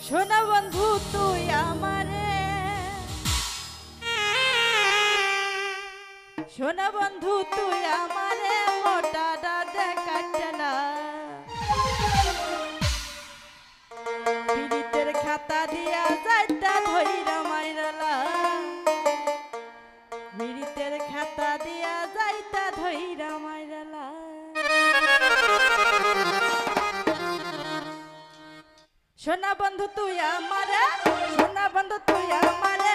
সোনা বন্ধু, তুই আমারে। সোনা বন্ধু, তুই আমারে মোটা দাদা কাটনা পীড়িতের খাতা দিয়া যাইতা ধইরা মাইরালা পীড়িতের খাতা দিয়া যাইতা ধইরা মাইরালা সোনা বন্ধু তুই আমারে সোনা বন্ধু তুই আমারে মোটা দাদা